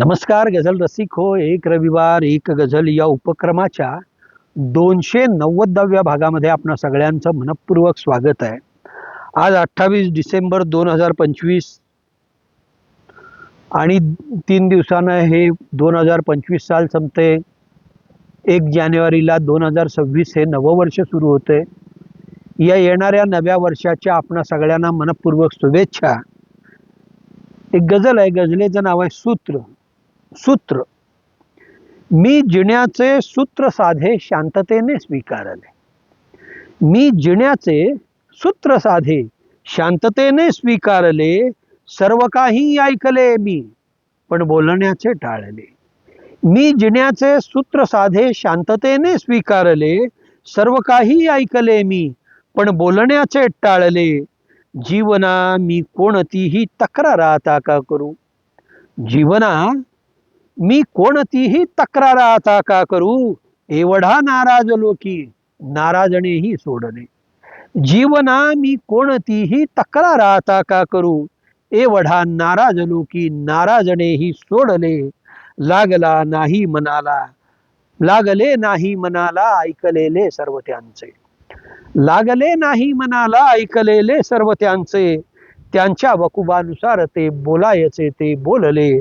नमस्कार गझल रसिक हो एक रविवार एक गझल या उपक्रमाच्या दोनशे नव्वदाव्या भागामध्ये आपणा सगळ्यांचं मनपूर्वक स्वागत आहे. आज अठ्ठावीस डिसेंबर दोन हजार पंचवीस आणि तीन दिवसानं हे दोन हजार पंचवीस साल संपते. एक जानेवारीला दोन हजार सव्वीस हे नववर्ष सुरू होते. या येणाऱ्या नव्या वर्षाच्या आपणा सगळ्यांना मनपूर्वक शुभेच्छा. एक गझल आहे गझलेचं नाव आहे सूत्र. सूत्र. मी जिण्याचे सूत्र साधे शांततेने स्वीकारले. मी जिण्याचे सूत्र साधे शांततेने स्वीकारले सर्व काही ऐकले मी पण बोलण्याचे टाळले. मी जिण्याचे सूत्र साधे शांततेने स्वीकारले सर्व काही ऐकले मी पण बोलण्याचे टाळले. जीवना मी कोणतीही तक्रार आता का करू? जीवना मी कोणतीही तक्रार आता का करू? एवढा नाराज लोकी. नाराजणेही सोडले. जीवना मी कोणतीही तक्रार आता का करू? एवढा नाराज लोकी नाराजणेही सोडले. लागला नाही मनाला. लागले नाही मनाला ऐकलेले सर्व त्यांचे. लागले नाही मनाला ऐकलेले सर्व त्यांचे. त्यांच्या वकुबानुसार ते बोलायचे ते बोलले.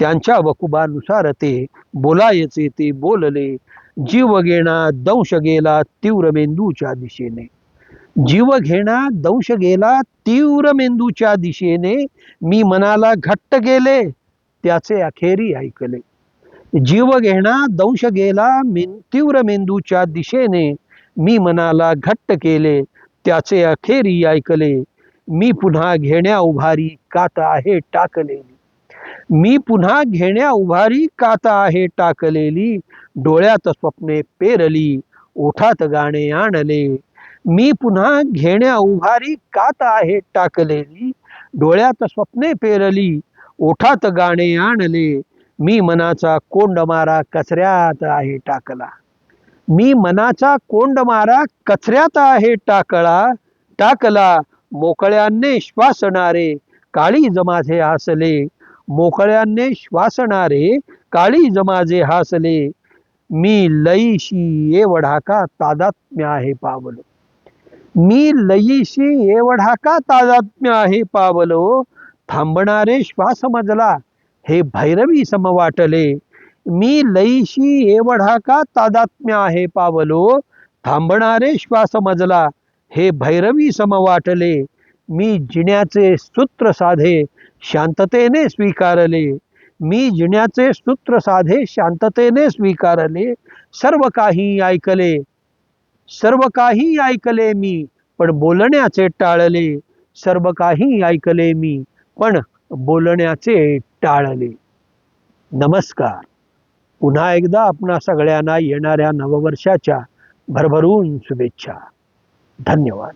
त्यांच्या वकुबानुसार ते बोलायचे ते बोलले. जीव घेणा दंश गेला तीव्र मेंदूच्या दिशेने. जीव घेणा दंश गेला तीव्र मेंदूच्या दिशेने. मी मनाला घट्ट गेले त्याचे अखेरी ऐकले. जीव घेणा दंश गेला मेन तीव्र मेंदूच्या दिशेने. मी मनाला घट्ट केले त्याचे अखेरी ऐकले. मी पुन्हा घेण्या उभारी कात आहे टाकलेली. मी पुन्हा घेण्या उभारी काता आहे टाकलेली. डोळ्यात स्वप्ने पेरली ओठात गाणे आणले. मी पुन्हा घेण्या उभारी काता आहे टाकलेली. डोळ्यात स्वप्ने पेरली ओठात गाणे आणले. मी मनाचा कोंड मारा कचऱ्यात आहे टाकला. मी मनाचा कोंड मारा कचऱ्यात आहे टाकला. टाकला मोकळ्याने श्वासणारे काळी जमाझे हसले. मोकळ्याने श्वासणारे काळी जमाजे हासले. मी लईशी एवढाका तादात्म्य आहे पावलो. मी लईशी एवढाका तादात्म्य आहे पावलो. थांबणारे श्वास मजला हे भैरवी सम वाटले. मी लईशी एवढाका तादात्म्य आहे पावलो. थांबणारे श्वास मजला हे भैरवी सम वाटले. मी जिण्याचे सूत्र साधे शांततेने स्वीकारले. मी जिण्याचे सूत्र साधे शांततेने स्वीकारले. सर्व काही ऐकले. सर्व काही ऐकले मी पण बोलण्याचे टाळले. सर्व काही ऐकले मी पण बोलण्याचे टाळले. नमस्कार. पुन्हा एकदा आपणा सगळ्यांना येणाऱ्या नववर्षाच्या भरभरून शुभेच्छा. धन्यवाद.